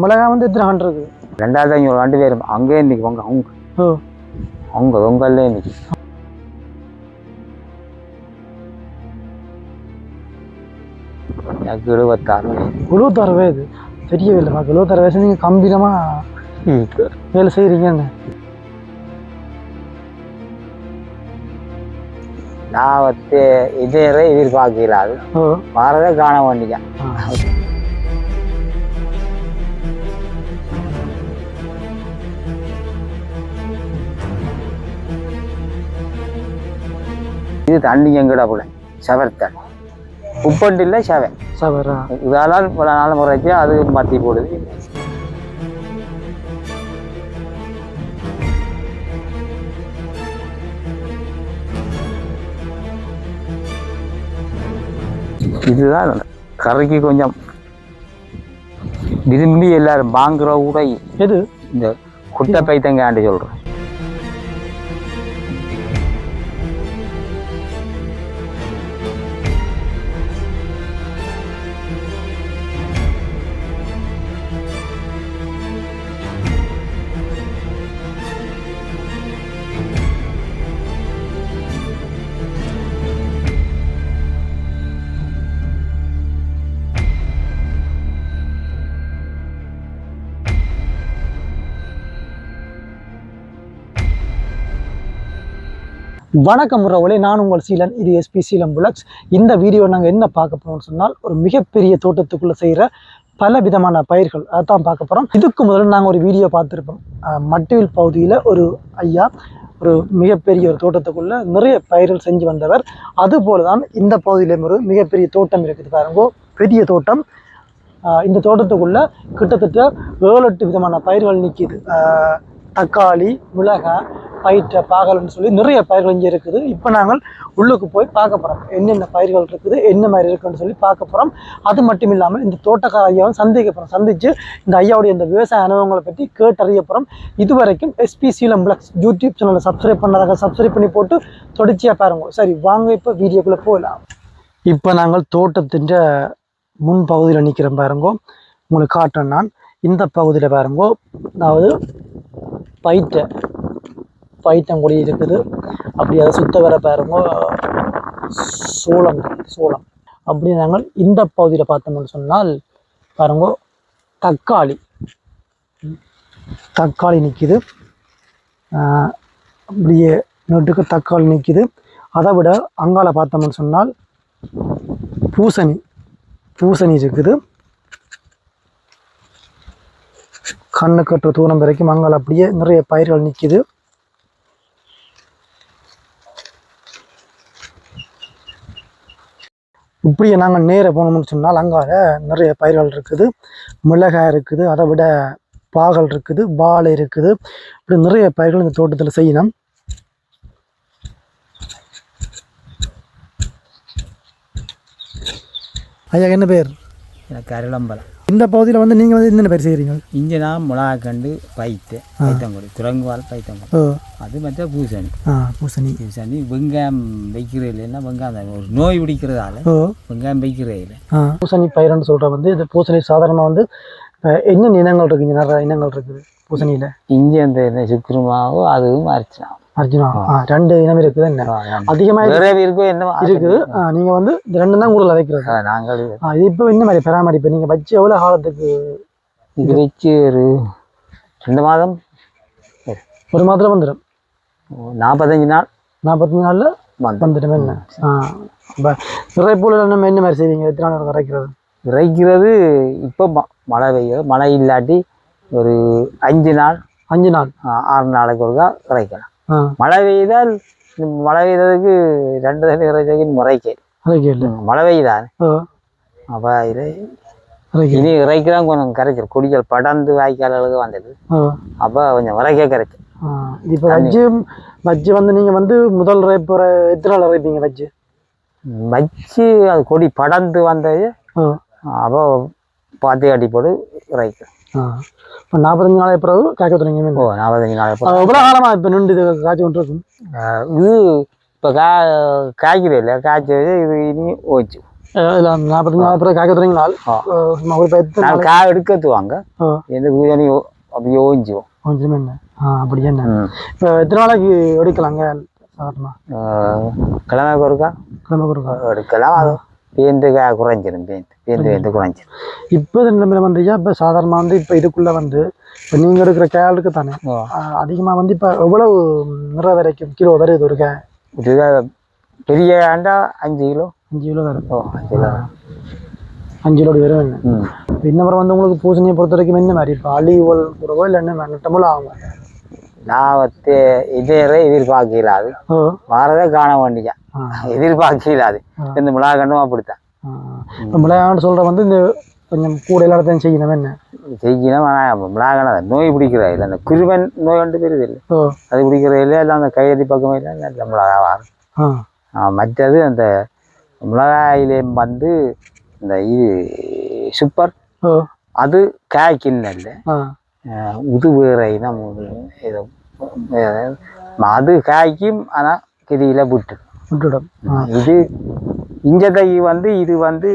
மிளகா வந்து எத்தனை ஹண்ட் இருக்குது? ரெண்டாயிரத்தி ஐநூறு ரெண்டு பேரும் அங்கேயே நிற்கும் அவங்க அவங்க அவங்க உங்களே நிற்கும் எனக்கு எழுபத்தாறு வயசு. எழுபத்தாறு வயது. தெரியவே இல்லைப்பா எழுபத்தாறு வயசு நீங்கள் கம்பீரமாக வேலை செய்கிறீங்கன்னு நான் வந்து இதே எதிர்பார்க்கல அது ஓ. வரதை காண வேண்டியதான் இது தண்ணி எங்கடா போல செவர்த்தன் உப்பண்டு இல்லை செவை. சவரா? இதெல்லாம் பல நாள் முறைக்கு அது மாற்றி போடுது. இதுதான் கரைக்கு கொஞ்சம் விரும்பி எல்லாரும் வாங்குற கூட எது? இந்த குட்டை பைத்தங்காண்டு சொல்கிறேன் வணக்கம் உறவுகளே நான் உங்கள் சீலன் இது எஸ்பி சீலம் புலக்ஸ் இந்த வீடியோ நாங்கள் என்ன பார்க்க போகிறோம் சொன்னால் ஒரு மிகப்பெரிய தோட்டத்துக்குள்ளே செய்கிற பல விதமான பயிர்கள் அதான் பார்க்க போகிறோம் இதுக்கு முதல்ல நாங்கள் ஒரு வீடியோ பார்த்துருப்போம். அஹ், மட்டிவில் பகுதியில் ஒரு ஐயா ஒரு மிகப்பெரிய ஒரு தோட்டத்துக்குள்ளே நிறைய பயிர்கள் செஞ்சு வந்தவர். அதுபோல தான் இந்த பகுதியிலேயும் ஒரு மிகப்பெரிய தோட்டம் இருக்குது பாருங்கோ பெரிய தோட்டம். இந்த தோட்டத்துக்குள்ள கிட்டத்தட்ட ஏழு எட்டு விதமான பயிர்கள் நிற்கிது தக்காளி மிளகாய் பயிற்ற பாகல்னு சொல்லி நிறைய பயிர்கள் இங்கே இருக்குது. இப்போ நாங்கள் உள்ளுக்கு போய் பார்க்க போகிறோம் என்னென்ன பயிர்கள் இருக்குது என்ன மாதிரி இருக்குன்னு சொல்லி பார்க்க போகிறோம் அது மட்டும் இல்லாமல் இந்த தோட்டக்கார ஐயாவும் சந்திக்க போகிறோம் சந்தித்து இந்த ஐயாவுடைய இந்த விவசாய அனுபவங்களை பற்றி கேட்டறிய போகிறோம் இது வரைக்கும் எஸ்பி சீலம் பிளக்ஸ் யூடியூப் சேனலை சப்ஸ்கிரைப் பண்ணாதாக சப்ஸ்கிரைப் பண்ணி போட்டு தொடர்ச்சியாக பாருங்க. சரி வாங்க இப்போ வீடியோக்குள்ளே போகலாம். இப்போ நாங்கள் தோட்டத்தின் முன் பகுதியில் பாருங்கோ. உங்களுக்கு காட்டுறேன் நான். இந்த பகுதியில் பாருங்கோ. அதாவது பயிற்ற பைத்தங்குடி இருக்குது. அப்படி அதை சுத்த வர பாருங்க. சோளம் சோளம். அப்படி நாங்கள் இந்த பகுதியில் பார்த்தோம்னு சொன்னால் பாருங்க தக்காளி. தக்காளி நிற்கிது அப்படியே நட்டுக்கு தக்காளி நிற்கிது அதை விட அங்கால பார்த்தோம்னு சொன்னால் பூசணி பூசணி இருக்குது. கண்ணு கட்டுற தூரம் வரைக்கும் அங்கால அப்படியே நிறைய பயிர்கள் நிற்கிது இப்படியே நாங்கள் நேராக போனோம்னு சொன்னால் அங்கால நிறைய பயிர்கள் இருக்குது மிளகாய் இருக்குது அதை விட பாகல் இருக்குது வாழை இருக்குது. இப்படி நிறைய பயிர்கள் இந்த தோட்டத்தில் செய்யணும். ஐயா என்ன பேர்? எனக்கு அருளம்பலம். இந்த பகுதியில் வந்து நீங்கள் வந்து என்னென்ன பயிர் செய்கிறீங்க இங்கே நான் மிளகாக்கண்டு பைத்து பைத்தங்குடி குரங்குவால் பைத்தங்குடி அது மற்ற பூசணி. ஆ பூசணி. பூசணி வெங்காயம் வைக்கிறது இல்லைன்னா வெங்காயம் தான்? ஒரு நோய் பிடிக்கிறதால வெங்காயம் வைக்கிறதே இல்லை பூசணி பயிர்னு சொல்கிற வந்து இந்த பூசணி சாதாரணமாக வந்து என்னென்ன இனங்கள் இருக்குங்க நிறைய இனங்கள் இருக்குது பூசணியில். இஞ்சி அந்த என்ன சுக்குருமாவோ அதுவும் அரைச்சினா அர்ஜுனா ரெண்டு இனம் இருக்குது. என்ன அதிகமாக இருக்கோ. என்ன இருக்குது. நீங்க வந்து ரெண்டு தான் கூடுதல் வைக்கிறது நாங்கள் ஆ, இது இப்போ என்ன மாதிரி பராமரிப்பு? நீங்க வச்சு எவ்வளோ காலத்துக்கு வச்சு ஒரு ரெண்டு மாதம். ஒரு மாதத்துல வந்துடும் நாற்பத்தஞ்சு நாள். நாற்பத்தஞ்சு நாள்ல வந்து வந்துடும் என்ன? நிறைய பூல நம்ம என்ன மாதிரி செய்வீங்க? எத்தனை நாள் கரைக்கிறது இறைக்கிறது இப்போ மழை பெய்யும் மழை இல்லாட்டி ஒரு அஞ்சு நாள். அஞ்சு நாள். ஆறு நாளைக்கு ஒருக்கா இறைக்கலாம் ஆ மழை பெய்தால் மழை பெய்ததுக்கு ரெண்டு தண்ணி இறைச்சதுக்கு மழை பெய்யுதான் ஓ அப்போ அரைக்க இனி இறைக்கலாம் கொஞ்சம் கரைச்சல் குடிச்சல் படர்ந்து வாய்க்கால் அளவுக்கு வந்தது அப்போ கொஞ்சம் இறைக்க கரைச்சல் இப்போ வச்சு வச்சு வந்து நீங்க வந்து முதல் ரைப்பு எத்தனை நாள் இறைப்பீங்க வச்சு வச்சு அது கொடி படர்ந்து வந்தது. அப்போ பாத்தி கட்டி போட்டு இறைக்கும் ஆ இப்போ நாற்பத்தஞ்சு நாளைக்கு பிறகு காய்க்க தொடங்கி ஓ நாற்பத்தஞ்சு நாள் எவ்வளோ காலமா இப்போ நின்று இது காய்ச்சி கொண்டு இருக்கும் இது இப்போ கா காய்க்கிறது இல்லை காய்ச்சது இது இனி ஓச்சு இல்லை நாற்பத்தஞ்சு நாள் பிறகு காய்க்க தொடங்கி நாள் ஒரு பத்து காய் எடுக்கத்துவாங்க எந்த பிரியாணி அப்படி ஓஞ்சிவோம் கொஞ்சம் என்ன ஆ அப்படி என்ன இப்போ எத்தனை நாளைக்கு எடுக்கலாங்க சாதாரணமாக கிழமை ஒருக்கா கிளம்ப கொடுக்கா எடுக்கலாம் அது பேந்து காய் குறைஞ்சிரும் பேந்து. பேந்து பேந்து குறைஞ்சிரும். இப்போ நிலைமையில வந்து இப்போ சாதாரணமாக வந்து இப்போ இதுக்குள்ளே வந்து இப்போ நீங்கள் எடுக்கிற கேளுக்கு தானே. அதிகமாக வந்து இப்போ எவ்வளவு நிற வரைக்கும் கிலோ வருது ஒரு கே? பெரிய ஆண்டா அஞ்சு கிலோ. அஞ்சு கிலோ வருது ஓ அஞ்சு கிலோ. அஞ்சு கிலோ வரும் இந்த முறை வந்து உங்களுக்கு பூசணியை பொறுத்த வரைக்கும் என்ன மாதிரி இப்போ அழிவுகள் கூடவோ இல்லை என்ன நட்டமுள்ள ஆகும்? நான் வந்து இதே எதிர்பார்க்கல அது. ஓ. வரதே காண வேண்டியா ஆ. எதிர்பார்க்கல அது. இந்த மிளகா கண்ணும் அப்படித்தான் விளையாண்டு சொல்கிற வந்து இந்த கொஞ்சம் கூட எல்லாத்தையும் செய்யணும் என்ன? செய்யணும் மிளகான நோய் பிடிக்கிற இல்லை அந்த குருவன் நோய் ஒன்று தெரியுது இல்லை அது பிடிக்கிற இல்லை எல்லாம் அந்த கையடி பக்கமே இல்லை நல்ல மிளகா மற்றது அந்த மிளகாயிலேயும் வந்து இந்த இது சூப்பர். அது காய்க்கின்னு இல்லை வேற இது அஹ், அது காய்க்கும் ஆனால் கிரியில விட்டு விட்டுடும் ஆ. இது இஞ்ச தை வந்து இது வந்து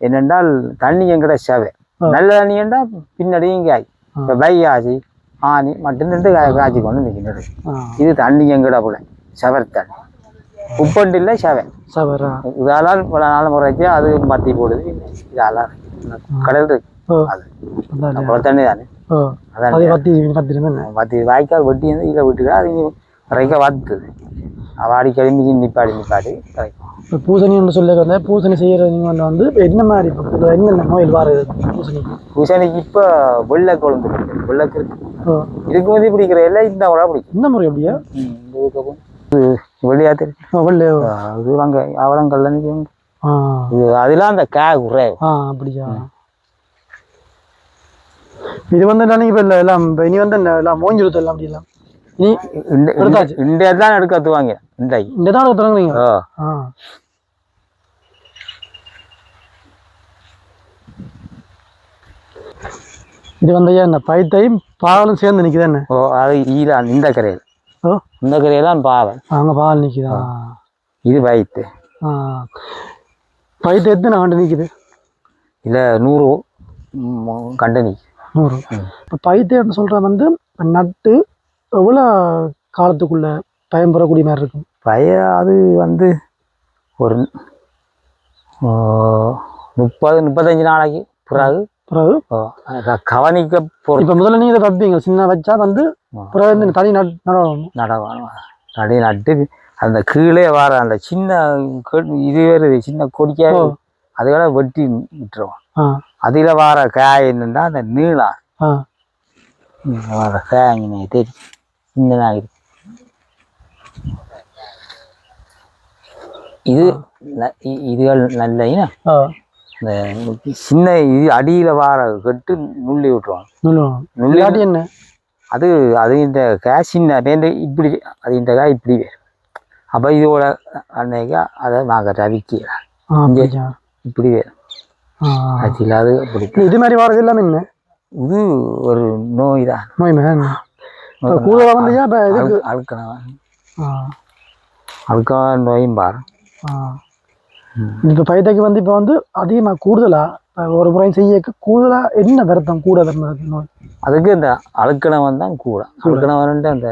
என்னென்றால் தண்ணி எங்கட சவை. நல்ல தண்ணி என்றால் பின்னாடியும் காய் இப்போ பையாசி ஆனி மட்டும் ரெண்டு காய் காய்ச்சி கொண்டு நிற்கின்றது. இது தண்ணி எங்கட போல சவர் தண்ணி. உப்பண்டு இல்லை சவை. சவரா இதால பல நாள் முறைக்கு அது மத்தி போடுது இதால கடல் இருக்கு. அது. தண்ணி தானே. அதான். மத்தி வாய்க்கால் வெட்டி வந்து இதில் விட்டுக்கா அது இங்கே வத்துது. அவள் அடிக்கடி நிப்பாடி நிப்பாடி. கிடைக்கும் இப்போ பூசணின்னு சொல்லி வந்து பூசணி செய்கிறது நீங்கள் வந்து என்ன மாதிரி என்னென்ன நோயில் வருது பூசணிக்கு பூசணிக்கு இப்போ வெள்ளை கொழுந்து வெள்ளைக்கு இருக்கு வந்து பிடிக்கிற எல்லாம் இந்த அவ்வளோ பிடிக்கும். இந்த முறை எப்படியா? இது வெள்ளையா தெரியும் வெள்ளை. அது வாங்க அவலங்கள்ல ஆ. இது அதெல்லாம் அந்த காய் குறைவு ஆ அப்படியா? இது வந்து என்ன இப்போ இல்லை எல்லாம் இனி வந்து எல்லாம் மோஞ்சிருத்து எல்லாம் அப்படி எல்லாம் இனி இந்த தான் எடுக்கத்து வாங்க இன்றைக்கு இந்த தான் தொடங்குறீங்க இது வந்து ஐயா இந்த பைத்தையும் பாலும் சேர்ந்து நிற்குது என்ன ஓ அது ஈரான் இந்த கரையில் ஓ இந்த கரையெல்லாம் பாவல் அங்கே பால் நிற்குதா இது ஆ பைத்தை எத்தனை ஆண்டு நிற்குது இல்லை நூறு கண்டு நூறு இப்போ பைத்தியம்னு சொல்கிற வந்து நட்டு எவ்வளோ காலத்துக்குள்ள பயன்பெறக்கூடிய மாதிரி இருக்கும். பய அது வந்து ஒரு முப்பது முப்பத்தஞ்சு நாளைக்கு பிறகு. பிறகு? கவனிக்க பொறுத்து இப்போ முதல்ல நீங்கள் இதை வைப்பீங்க. சின்ன வச்சா வந்து பிறகு இந்த தனி நட் நடணும் நடவானும் நடி நட்டு அந்த கீழே வர அந்த சின்ன இது வருது சின்ன கொடிக்கா ஓ. அதுகளை வெட்டி விட்டுருவோம். அதில் வர காய் என்னன்னா அந்த நீளம். வர காய் தெரியும். இந்த நாகரி இது ந- இ- இதுகள் நல்ல இந்த சின்ன இது அடியில் வர கட்டு நுள்ளி விட்டுருவாங்க. நுள்ளி இல்லாட்டி என்ன? அது அது இந்த காய் சின்ன இப்படி அது இந்த காய் இப்படி அப்போ இதோட அன்னைக்கு அதை நாங்கள் அப்படியா? இப்படி அது இல்லாத இல்ல, இது மாதிரி வரது எல்லாமே என்ன? இது ஒரு நோய் தான். நோய் கூடுதலாக வந்து அழுக்கணும். ஆ. அழுக்கான நோயும் பாரு. இப்போ பைத்தைக்கு வந்து இப்போ வந்து அதிகமாக கூடுதலாக ஒரு முறையும் செய்யக்க கூடுதலாக என்ன வருத்தம் கூட வருது நோய்? அதுக்கு இந்த அழுக்கணவன் தான் கூட. அழுக்கணவன்ட்டு அந்த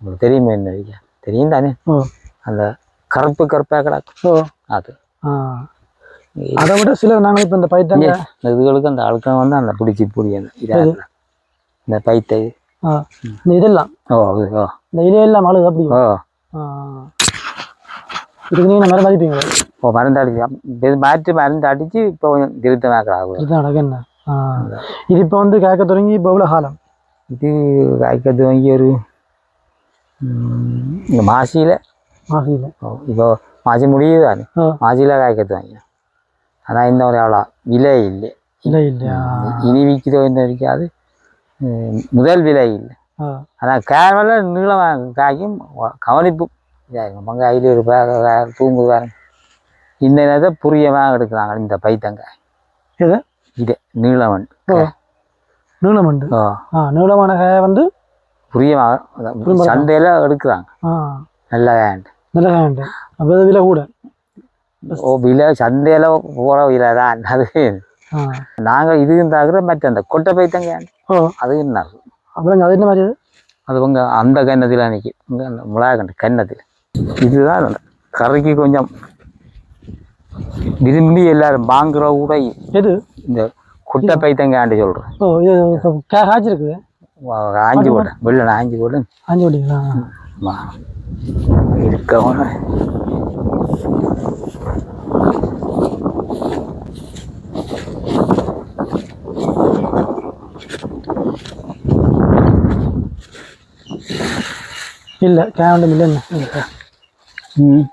உங்களுக்கு தெரியுமே என்ன? தெரியும் தானே? அந்த கருப்பு கருப்பாக கிடக்கும் ஓ. அது. அதை விட சிலர் நாங்கள் இப்போ இந்த பைத்தாங்க இந்த இதுகளுக்கு அந்த அழுக்கம் வந்து அந்த பிடிச்சி இதாக இந்த பைத்தை ஆ. இந்த இதெல்லாம். ஓ ஓ. இந்த இலையெல்லாம் அழுது அப்படி ஓ. இதுக்கு நீங்கள் மரம் மதிப்பீங்களா ஓ மருந்து அடிச்சு மாற்றி மருந்து அடித்து இப்போ திருத்தமாக்கிறாங்க அழகு என்ன? இது இப்போ வந்து கேட்க தொடங்கி இப்போ எவ்வளோ காலம்? இது காய்க்கிறது வாங்கி ஒரு இந்த மாசியில். மாசியில். இப்போ மாசி முடியுது தானே ஆ. மாசியில் காய்க்கிறது வாங்கி ஆனால் இந்த ஒரு அவ்வளோ விலை இல்லை. இல்லை இல்லையா இனி விற்கிறதோ இந்த இருக்காது முதல் விலை இல்லை. ஆனால் கேரள நீளம் காய்க்கும் கவனிப்பு. இதாகும் பங்க ஐநூறு தூங்குது பாருங்க இந்த நேரத்தை புரியமாக எடுக்கிறாங்க இந்த பைத்தங்காய் எது? இது நீளவன். நீளமண்டு ஆ. நீளமான காயை வந்து? புரியமாக சந்தையில் எடுக்கிறாங்க. நல்ல காயண்டு நல்ல காயண்டு அப்போ இது விலை கூட? ஓ விலை சந்தையில போற விலை தான். அது. ஆ. நாங்க இது இருந்தாக்குற மற்ற அந்த கொட்டை பைத்தங்க. அது என்ன? அப்புறம் அது என்ன மாதிரி அது? அது உங்க அந்த கன்னத்தில் அன்னைக்கு. இங்க அந்த மிளகா கண்டு கன்னத்தில் இதுதான் கறிக்கு கொஞ்சம் விரும்பி எல்லாரும் வாங்குற கூட எது? இந்த குட்டை பைத்தங்காண்டு சொல்றேன் ஓ இது காய்ச்சிருக்குது ஆஞ்சி போட்டேன் வெள்ளை ஆஞ்சி போட்டு ஆஞ்சி விட்டீங்களா ஆமா. இருக்கவன. இல்லை கேவண்டம் இல்லைன்னு இல்லை ம்.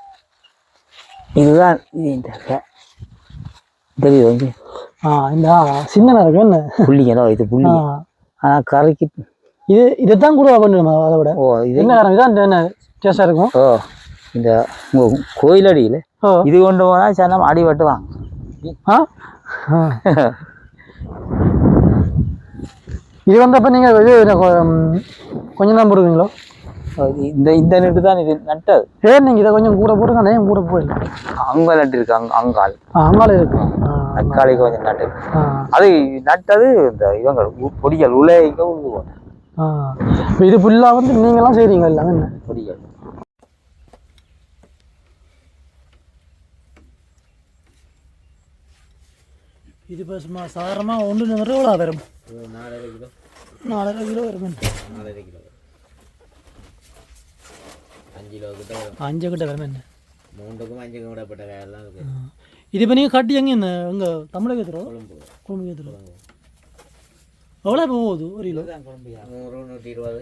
இதுதான் இது இந்த தெரியுது ஆ இந்த சின்ன இருக்கு என்ன? புள்ளிங்க இது ஆ. புள்ளிங்க ஆனா கறிக்கு இது இதைத்தான் கூட பண்ணணுமா அதை விட. ஓ இது என்ன காரணம் இதான் என்ன டேஸ்டாக இருக்கும்? ஓ இந்த உங்க கோயிலடியில் ஓ. இது கொண்டு போனால் சனம் அடி வெட்டுவாங்க ஆ. இது வந்தப்போ நீங்கள் இது கொஞ்சம் தான் போடுவீங்களோ? இந்த இந்த நெட்டு தான் இது. நட்டது ஏன் நீங்கள் இதை கொஞ்சம் கூட போடுங்க ஏன் கூட போயிடல அங்க நட்டு இருக்கு அங்க அங்கால் அங்கால இருக்கு. தக்காளி கொஞ்சம் நட்டு அது நட்டது இந்த இவங்க பொடிகள் உலக உழுது ஆ. இப்போ இது ஃபுல்லாக வந்து நீங்களாம் செய்கிறீங்க எல்லாமே என்ன? பொடிகள். இது இப்போ சும்மா சாதாரணமாக ஒன்று நிமிடம் எவ்வளோ வரும் நாலரை கிலோ. நாலரை கிலோ வரும்? நாலரை கிலோ. அஞ்சு கிட்ட அஞ்சு கிட்ட என்ன மூன்றுக்கும் அஞ்சுக்கும் விடப்பட்ட. இது இப்போ நீங்கள் கட்டி எங்கே என்ன இங்கே தமிழக ஏற்றுறோம் கொழும்பு குழம்பு ஏற்றுறோம் எவ்வளோ இப்போ போகுது ஒரு கிலோ கொழும்பு நூறு நூற்றி இருபது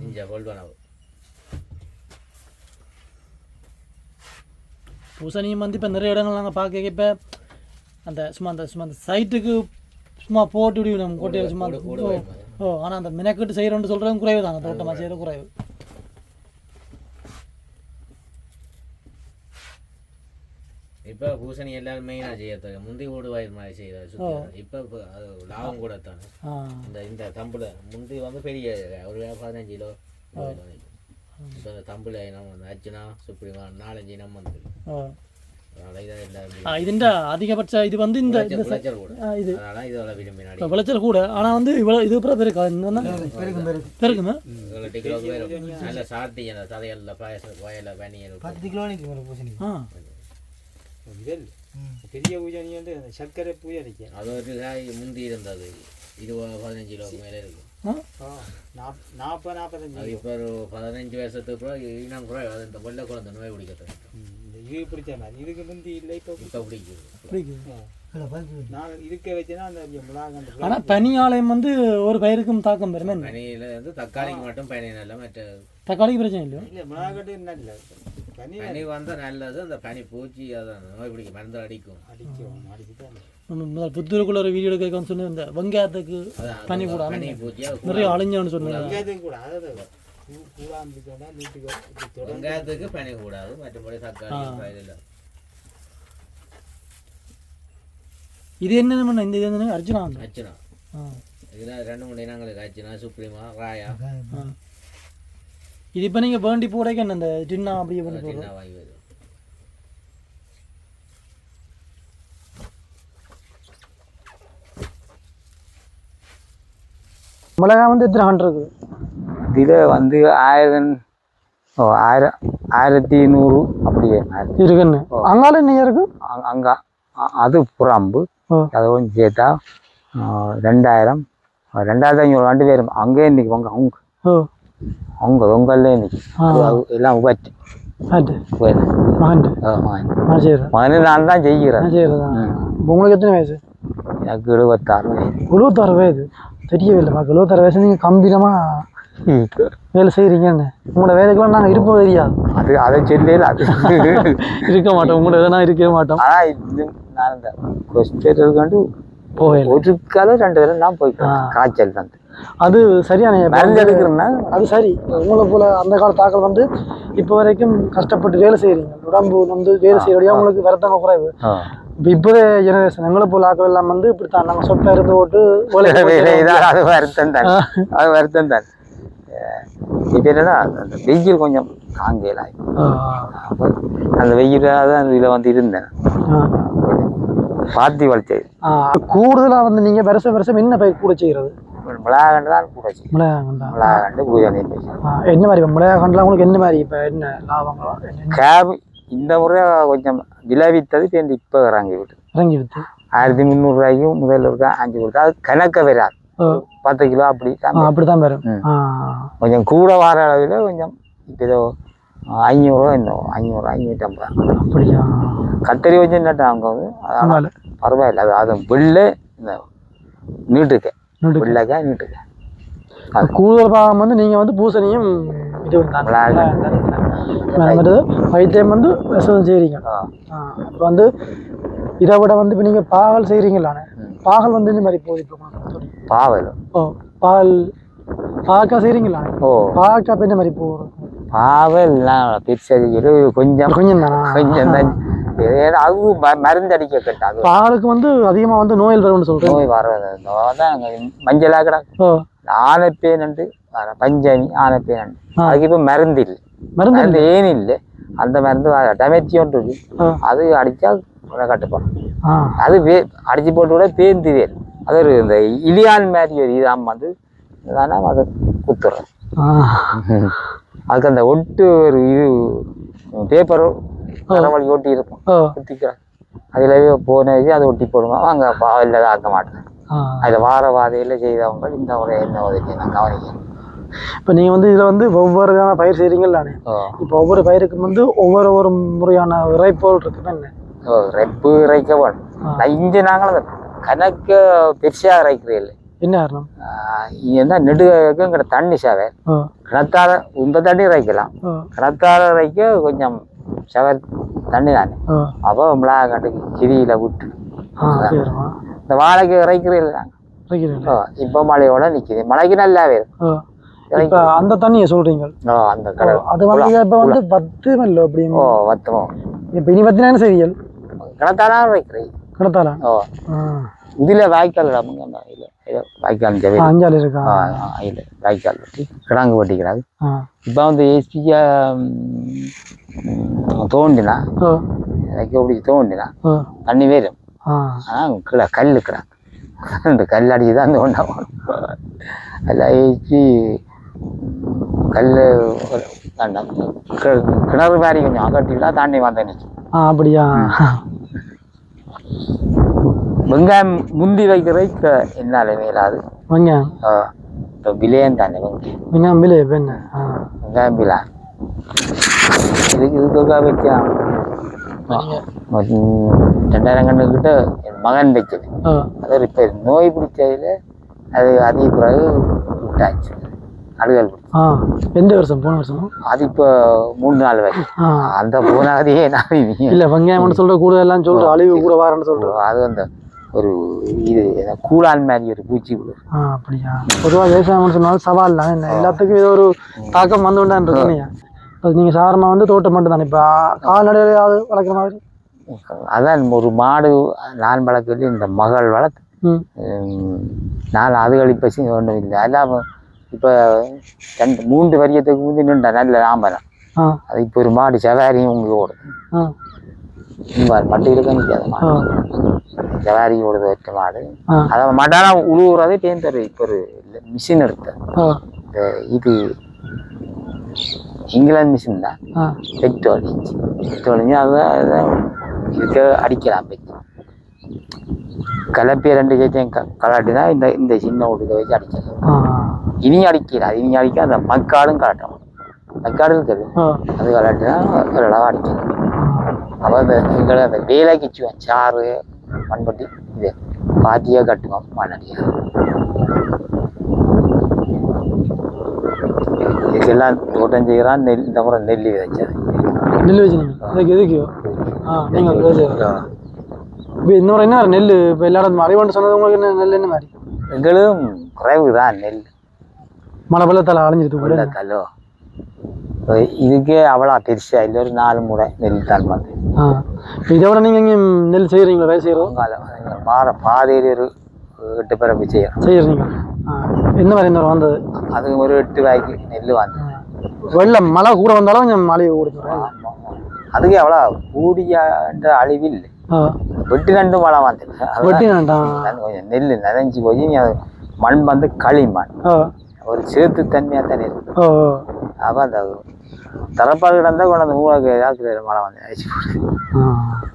இஞ்சா கொள்வனவு பூசணியும் வந்து இப்போ நிறைய இடங்கள் நாங்கள் பார்க்க இப்போ அந்த சும்மா அந்த சும்மா அந்த சைட்டுக்கு சும்மா போட்டு விடுவோம் நம்ம கோட்டையில் சும்மா ஓ ஆனால் அந்த மினக்கெட்டு செய்கிறோன்னு சொல்கிறதும் குறைவு தான் அந்த தோட்டமாக செய்கிற குறைவு இப்போ பூசணி எல்லாரும் மெயினாக செய்யறது முந்தி ஓடு வயிறு மாதிரி செய்யறது சுத்தி இப்போ லாபம் கூட தானே இந்த இந்த தம்புல முந்தி வந்து பெரிய ஒரு பதினஞ்சு கிலோ இப்போ இந்த தம்புல நம்ம வந்து அர்ச்சனா சுப்ரீமா நாலஞ்சு இனம் வந்து இதுண்ட அதிகபட்ச இது வந்து இந்த இது விளைச்சல் கூட வந்து இவ்வளோ இது அப்புறம் பெருக்கா பெருக்குமே கிலோ நல்ல சாட்டி அந்த சதையல்ல பாயச வயல பனியல் ஆ பெரிய பூஜை வந்து அந்த சர்க்கரை பூஜை இருக்கு. அது ஒரு காய் முந்தி இருந்தது. இது பதினஞ்சு கிலோவுக்கு மேலே இருக்கு ஆ? நாற்பது நாற்பத்தஞ்சு இப்போ ஒரு பதினஞ்சு வருஷத்துக்கு கூட இனம் கூட அது இந்த வெள்ளை குழந்தை நோய் பிடிக்கிறது. இந்த இது பிடிச்ச மாதிரி. இதுக்கு முந்தி இல்லை இப்போ இப்போ பிடிக்குது ஆனால் பனியாலயம் வந்து ஒரு பயிருக்கும் தாக்கம் பெருமே? பனியில் வந்து தக்காளிக்கு மட்டும் பனி நல்ல மற்ற தக்காளிக்கு பிரச்சனை இல்லையோ இல்லை மிளகாட்டு நல்ல பனி பனி வந்தால் நல்லது அந்த பனி பூச்சி அதான் நோய் பிடிக்கும் மருந்து அடிக்கும் அடிக்கும் முதல் புத்தூருக்குள்ள ஒரு வீடியோ எடுக்க சொன்ன இந்த வெங்காயத்துக்கு பனி கூட பனி பூச்சி நிறைய அழிஞ்சான்னு சொன்னாங்க வெங்காயத்துக்கு கூட அதாவது வெங்காயத்துக்கு பனி கூடாது மற்றபடி தக்காளி இது என்ன இந்த இது என்ன அச்சுனா ஆ இதில் ரெண்டு மூணு இனங்களுக்கு அச்சுனா சுப்ரீமா ராயா இது இப்போ நீங்கள் வேண்டி போடைக்கு என்ன இந்த டின்னா அப்படியே பண்ணி போடுறோம் வாங்கி மிளகா வந்து எத்தனை ஹண்ட் இருக்குது? இதில் வந்து ஆயிரம் ஓ ஆயிரம் ஆயிரத்தி நூறு அப்படியே. இருக்குன்னு அங்கால நீங்கள் இருக்கு? அங்க- அது புறம்பு ஓ. அதை கொஞ்சம் சேர்த்தா ரெண்டாயிரம். ரெண்டாயிரத்தி ஐநூறு ரெண்டு பேரும். அங்கே இன்னைக்கு அவங்க அவங்க அது எல்லாம் மகன் நான் செய்கிறேன் நான் நான். உங்களுக்கு எத்தனை வயசு எனக்கு எழுபத்தாறு வயது எழுபத்தாறு வயது தெரியவே இல்லைப்பா எழுபத்தாறு வயசு நீங்கள் கம்பீரமாக வேலை செய்கிறீங்கன்னு உங்களோட வேலைக்கெல்லாம் நாங்கள் இருப்போம் தெரியாது அது அதை சொல்லல அது இருக்க மாட்டோம் உங்களோட எதனா இருக்கவே மாட்டோம் ஆனா இது நான் இந்த கொஸ்டர் கண்டு போகல. ஒரு காலம் ரெண்டு தடவை நான் போய்க்கிறேன் காய்ச்சல் வந்து. அது சரியான மருந்து எடுக்கிறேன்னா? அது சரி. உங்களை போல அந்த கால தாக்கல் வந்து இப்போ வரைக்கும் கஷ்டப்பட்டு வேலை செய்கிறீங்க உடம்பு வந்து வேலை செய்யறோடைய உங்களுக்கு விரதங்க குறைவு. இப்போ ஜெனரேஷன் எங்களை போல ஆக்கள் எல்லாம் வந்து இப்படித்தான். நாங்கள் சொப்பா இருந்து போட்டு அது வருத்தம் தான். அது வருத்தம் தான். இப்போ என்னன்னா அந்த வெயில் கொஞ்சம் அப்போ அந்த வெயிலாக தான் இதில் வந்து இருந்தேன். பாத்தி வளர்த்தது ஆ, கூடுதலா வந்து நீங்க வருஷம் வருஷம் என்ன பயிர் கூட செய்யறது? மிளகாண்டு தான் கூட மிளகாண்டு நெல் என்ன மாதிரி இப்போ மிளகாய் கண்டலாம் உங்களுக்கு என்ன மாதிரி இப்போ என்ன லாபங்களா கேப் இந்த முறை கொஞ்சம் விளைவித்தது இப்போ இப்போ இறங்கி விட்டு இறங்கி வித்து ஆயிரத்தி முந்நூறுரூவாய்க்கும் முதல்ல இருக்கா அஞ்சு கொடுத்தா அது கணக்க வராது. பத்து கிலோ அப்படி தான் ஆ, அப்படித்தான் வரும். கொஞ்சம் கூட வர அளவில் கொஞ்சம் இப்போ ஏதோ ஐநூறுரூவா இன்னும் ஐநூறு ஐநூற்றம்பது அப்படியா? கத்தரி வச்சு நட்டாங்க பரவாயில்ல. அது அது வெள்ளை இந்த நீட்டுக்க நடு. வெள்ளைக்காய் நீட்டுக்க கூடுதல் பாகம் வந்து நீங்க வந்து பூசணியும் இது. வந்துட்டு வைத்தியம் வந்து விவசாயம் செய்கிறீங்க. இப்போ வந்து இதை விட வந்து இப்போ நீங்கள் பாகல் செய்கிறீங்களாண்ணே ம். பாகல் வந்து இந்த மாதிரி போகுது இப்போ? பாவல் ஓ பால் பாகக்காய் செய்கிறீங்களா ஓ. பாகக்காய் இப்போ என்ன மாதிரி போகுது. பாவல்லாம் பெருசது கொஞ்சம் கொஞ்சம் தானா கொஞ்சம் தான் ஏன்னா அது ம- மருந்து அடிக்க கட்டாது பாலுக்கு வந்து அதிகமாக வந்து நோயில் வரும்னு சொல்கிறேன் நோய் வர்றது தான் மஞ்சளாக கிடக்கு ஓ. ஆனைப்பேனண்டு பஞ்சமி ஆனைப்பேனண்டு. அதுக்கு இப்போ மருந்து இல்லை. மருந்து ஏன் இல்லை? அந்த மருந்து டமெத்தி ஒன்று இருக்கு. அது அடிச்சா உடனே கட்டுப்படும் அது வே அடிச்சு போட்டு கூட பேந்துதே அது ஒரு இந்த இலியான் மாதிரி ஒரு இதாம் வந்து தானே அதை குத்துறேன் அதுக்கு அந்த ஒட்டு ஒரு இது பேப்பர் வழி ஒட்டி இருக்கும். ஓ. குத்திக்கிறேன் அதில் போனது அதை ஒட்டி போடுவோம். அங்கே பாவில் ஆக்க மாட்டேன். அதில் வார வாதையில் செய்தவங்க இந்த முறை என்ன உதவி நான் கவனிக்கிறேன். இப்போ நீங்கள் வந்து இதில் வந்து ஒவ்வொரு விதமான பயிர் செய்கிறீங்களாண்ணே ஓ. இப்போ ஒவ்வொரு பயிருக்கும் வந்து ஒவ்வொரு ஒரு முறையான இறைப்போல் இருக்குன்னு என்ன? ரெப்பு இறைக்க வேணும் இங்கே நாங்களும் கணக்கு பெருசாக இறைக்கிறேன் இல்லை. என்ன காரணம்? என்ன நெடுங்கிற தண்ணி சாவை. கிணத்தால இந்த தண்ணி இறைக்கலாம். ஓ. கிணத்தால இறைக்க கொஞ்சம் சவர் தண்ணி தானே. அப்போ மிளகா கட்டுக்கு கிரியில விட்டு. இந்த வாழைக்கு இறைக்கிறீர்கள் வைக்கிறேன் ஓ இப்போ மழையோட நிற்கிது மழைக்கு நல்லாவே இருக்கும் அந்த தண்ணியை சொல்கிறீங்க ஓ அந்த கடல் அது வந்து இப்போ வந்து பத்து மெல்லோ அப்படி. ஓ வத்தமோ இப்போ இனி பத்தினா என்ன செய்யல் கிணத்தால இறைக்கிறீங்க கிடத்தால ஓ. இதுல வாய்க்கால் இடமுங்க வாய்க்கால் ஜவே அஞ்சாள் இருக்கா? இதுல. வாய்க்கால். வெட்டி கிடாங்கு வெட்டிக்கிறாங்க இப்போ வந்து ஏசியா தோண்டினா எனக்கு எப்படி தோண்டினா தண்ணி வேறும் ஆனால் கீழே கல் கிடாங்க அந்த கல் அடிச்சு தான் தோண்டா எல்லாம் ஏற்றி கல் வேண்டாம் கி- கிணறு மாதிரி கொஞ்சம் அகட்டிலாம் தாண்டி வந்த நிற்கும் ஆ அப்படியா? வெங்காயம் முந்தி வைக்கிற என்னால் மேலாது வெங்காயம் இப்போ விலையம் தானே வெங்காயம். வெங்காயம் விலை இப்போ என்ன? வெங்காயம் விழா இதுக்கு இதுக்காக வைக்கலாம் ரெண்டாயிரம் கண்ணுக்கிட்ட என் மகன் வைச்சது அது இப்போ நோய் பிடிச்சதில் அது அதிக பிறகு விட்டாச்சு. அழுகல் எந்த வருஷம்? போன வருஷம்? அது இப்போ மூணு நாள் வரை. அந்த போனாதையே நான் இல்லை வெங்காயம் சொல்கிற கூட எல்லாம் சொல்கிற அழிவு கூட வாரன்னு சொல்கிறோம் அது அந்த ஒரு இது கூழான் மாதிரி ஒரு பூச்சி அப்படியா? பொதுவாக விவசாயம் சொன்னாலும் சவால் தான். என்ன எல்லாத்துக்கும் ஏதோ ஒரு தாக்கம் வந்து கொண்டான்றது அது நீங்கள் சாதாரணமாக வந்து தோட்டம் மட்டும் தானே இப்போ கால்நடையாவது வளர்க்குற மாதிரி? அதான் ஒரு மாடு நான் வளர்க்கல இந்த மகள் வளர்த்து. நான் அதுகள் இப்போ ஒன்றும் இல்லை. எல்லாம் இப்போ ரெண்டு மூன்று வரியத்துக்கு முந்தி நின்றேன் நல்ல ஆம்பரம் அது இப்போ ஒரு மாடு சவாரியும் உங்களுக்கு ஓடுது. மட்டும் இருக்க நிற்காது சவாரி ஓடுது வச்ச மாடு. ஆ. அதை மடானா உழுவுறதே தேர்ந்தரு இப்போ ஒரு மிஷின் இந்த இது இங்கிலாந்து மிஷின் தான். பெட்ரோல் பெட்ரோல் அதை அதை இதுக்கு அடிக்கலாம் பெட்ரோல் கலப்பையை ரெண்டு சேர்த்தையும் கலாட்டினா இந்த இந்த சின்ன ஓட்டுக்க வச்சு அடிக்கலாம். இனி அடிக்கலாம் இனி அடிக்க அந்த மக்காடும் கலட்டணும். மக்காடு இருக்குது. அது கலாட்டினா ஓரளவு அடிக்கலாம். அப்போ அந்த எங்களை அந்த வேலைக்கு வச்சுவேன் சாறு மண்பட்டி இது. பாத்தியாக கட்டுவோம் மண்ணடியாக இதுக்கெல்லாம் தோட்டம் செய்கிறான் நெல் இந்த முறை நெல் விதைச்சது நெல் வச்சுனீங்க அதுக்கு எதுக்கு ஆ நீங்கள் இப்போ இன்னொரு என்ன நெல் இப்போ எல்லா இடத்துல மழை வந்து சொன்னது உங்களுக்கு என்ன நெல் என்ன மாதிரி எங்களும் குறைவு தான் நெல் மழை வெள்ளத்தால் அலைஞ்சிருது கூட உள்ளத்தாலோ இதுக்கே அவ்வளோ பெருசா இல்லை ஒரு நாலு முறை நெல் தான் இப்போ இதை விட நீங்கள் எங்கேயும் நெல் செய்கிறீங்களா வேலை செய்கிறோம் மாற பாதையில் ஒரு எட்டு பிறப்பு செய்யறோம் செய்கிறீங்க என்ன மாதிரி இந்த வந்தது? அது ஒரு எட்டு ரூபாய்க்கு நெல் வந்து வெள்ளம் மழை கூட வந்தாலும் கொஞ்சம் மழையை கொடுத்துருவாங்க அதுக்கு அவ்வளோ கூடியன்ற அழிவு இல்லை வெட்டி ரெண்டு மழை வந்து வெட்டி கொஞ்சம் நெல் நனைஞ்சு போய் மண் வந்து களிமண். ஒரு சேத்து தன்மையாக தானே இருக்கு. அப்போ அந்த தரப்பாக கிடந்தா கொண்டாந்து மூளைக்கு ஏதாவது மழை வந்து அழிச்சு போடுது.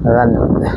அதுதான் இந்த